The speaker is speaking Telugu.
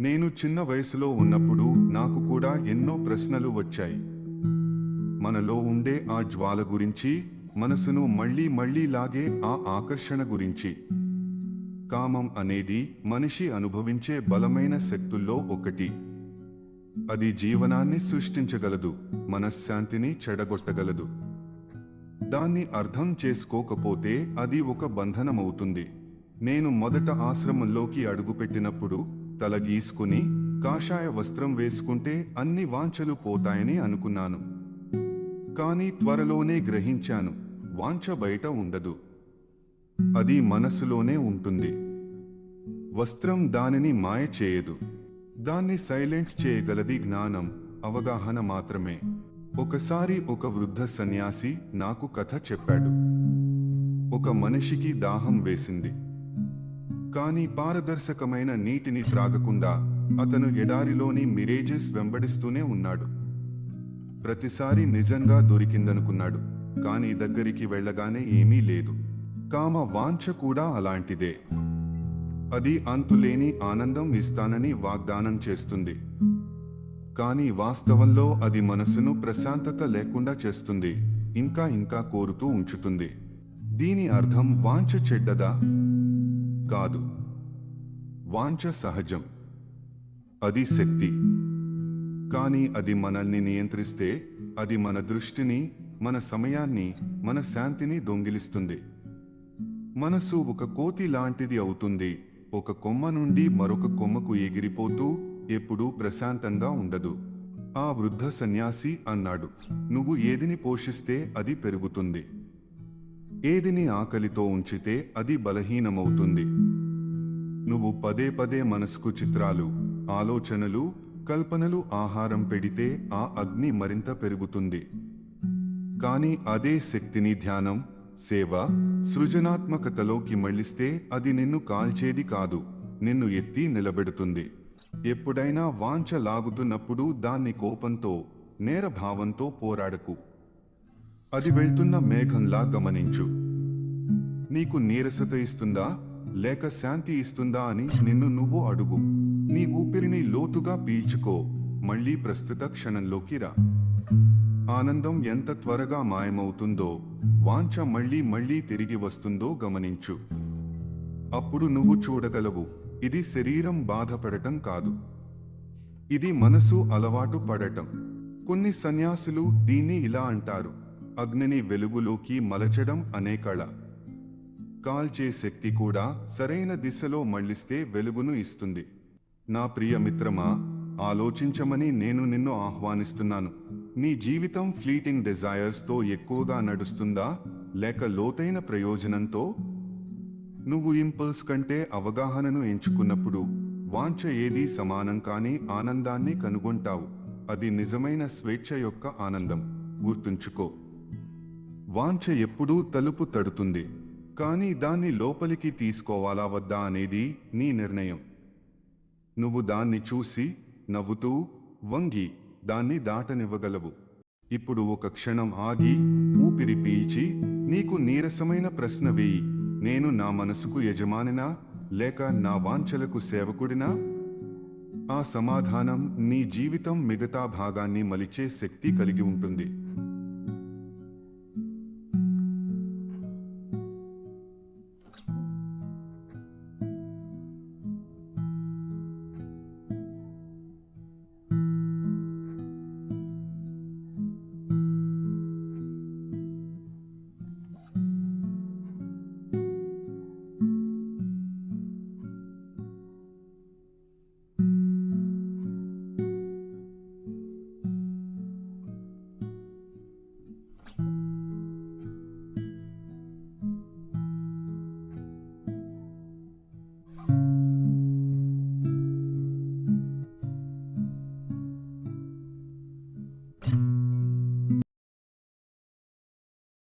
నేను చిన్న వయసులో ఉన్నప్పుడు నాకు కూడా ఎన్నో ప్రశ్నలు వచ్చాయి. మనలో ఉండే ఆ జ్వాల గురించి మనసును మళ్ళీ మళ్ళీ లాగే ఆ ఆకర్షణ గురించి. కామం అనేది మనిషి అనుభవించే బలమైన శక్తుల్లో ఒకటి. అది జీవనాన్ని సృష్టించగలదు మనశ్శాంతిని చెడగొట్టగలదు. దాన్ని అర్థం చేసుకోకపోతే అది ఒక బంధనమవుతుంది. నేను మొదట ఆశ్రమంలోకి అడుగుపెట్టినప్పుడు తల గీసుకుని కాషాయ వస్త్రం వేసుకుంటే అన్ని వాంఛలు పోతాయని అనుకున్నాను. కానీ త్వరలోనే గ్రహించాను వాంఛ బయట ఉండదు. అది మనసులోనే ఉంటుంది. వస్త్రం దానిని మాయ చేయదు. దాన్ని సైలెంట్ చేయగలది జ్ఞానం అవగాహన మాత్రమే. ఒకసారి ఒక వృద్ధ సన్యాసి నాకు కథ చెప్పాడు. ఒక మనిషికి దాహం వేసింది. కానీ పారదర్శకమైన నీటిని త్రాగకుండా అతను ఎడారిలోని మిరేజెస్ వెంబడిస్తూనే ఉన్నాడు. ప్రతిసారి నిజంగా దొరికిందనుకున్నాడు కానీ దగ్గరికి వెళ్ళగానే ఏమీ లేదు. కామ వాంఛ కూడా అలాంటిదే. అది అంతులేని ఆనందం ఇస్తానని వాగ్దానం చేస్తుంది. కానీ వాస్తవంలో అది మనసును ప్రశాంతత లేకుండా చేస్తుంది ఇంకా ఇంకా కోరుతూ ఉంచుతుంది. దీని అర్థం వాంఛ చెడ్డదా? కాదు. వాంఛ సహజం. అది శక్తి. కానీ అది మనల్ని నియంత్రిస్తే అది మన దృష్టిని మన సమయాన్ని మన శాంతిని దొంగిలిస్తుంది. మనసు ఒక కోతి లాంటిది అవుతుంది. ఒక కొమ్మ నుండి మరొక కొమ్మకు ఎగిరిపోతూ ఎప్పుడూ ప్రశాంతంగా ఉండదు. ఆ వృద్ధ సన్యాసి అన్నాడు నువ్వు ఏదిని పోషిస్తే అది పెరుగుతుంది. ఏదిని ఆకలితో ఉంచితే అది బలహీనమవుతుంది. నువ్వు పదే పదే మనసుకు చిత్రాలు ఆలోచనలు కల్పనలు ఆహారం పెడితే ఆ అగ్ని మరింత పెరుగుతుంది. కానీ అదే శక్తిని ధ్యానం సేవ సృజనాత్మకతలోకి మళ్ళిస్తే అది నిన్ను కాల్చేది కాదు నిన్ను ఎత్తి నిలబెడుతుంది. ఎప్పుడైనా వాంఛ లాగుతున్నప్పుడు దాన్ని కోపంతో నేరభావంతో పోరాడకు. అది వెళ్తున్న మేఘంలా గమనించు. నీకు నీరసత ఇస్తుందా? లేక శాంతి ఇస్తుందా అని నిన్ను నువ్వు అడుగు. నీ ఊపిరిని లోతుగా పీల్చుకో. మళ్ళీ ప్రస్తుత క్షణంలోకి రా. ఆనందం ఎంత త్వరగా మాయమవుతుందో వాంఛ మళ్ళీ మళ్ళీ తిరిగి వస్తుందో గమనించు. అప్పుడు నువ్వు చూడగలవు. ఇది శరీరం బాధపడటం కాదు. ఇది మనసు అలవాటు పడటం. కొన్ని సన్యాసులు దీన్ని ఇలా అంటారు. అగ్నిని వెలుగులోకి మలచడం అనే కళ. కాల్చే శక్తి కూడా సరైన దిశలో మళ్ళిస్తే వెలుగును ఇస్తుంది. నా ప్రియ మిత్రమా ఆలోచించమని నేను నిన్ను ఆహ్వానిస్తున్నాను. నీ జీవితం ఫ్లీటింగ్ డిజైర్స్తో ఎక్కువగా నడుస్తుందా? లేక లోతైన ప్రయోజనంతో? నువ్వు ఇంపల్స్ కంటే అవగాహనను ఎంచుకున్నప్పుడు వాంఛ ఏదీ సమానం కాని ఆనందాన్ని కనుగొంటావు. అది నిజమైన స్వేచ్ఛ యొక్క ఆనందం. గుర్తుంచుకో. వాంఛ ఎప్పుడూ తలుపు తడుతుంది. కానీ దాన్ని లోపలికి తీసుకోవాలా వద్దా అనేది నీ నిర్ణయం. నువ్వు దాన్ని చూసి నవ్వుతూ వంగి దాన్ని దాటనివ్వగలవు. ఇప్పుడు ఒక క్షణం ఆగి ఊపిరి పీల్చి నీకు నీరసమైన ప్రశ్న వేయి. నేను నా మనసుకు యజమానినా లేక నా వాంఛలకు సేవకుడినా? ఆ సమాధానం నీ జీవితం మిగతా భాగాన్ని మలిచే శక్తి కలిగి ఉంటుంది.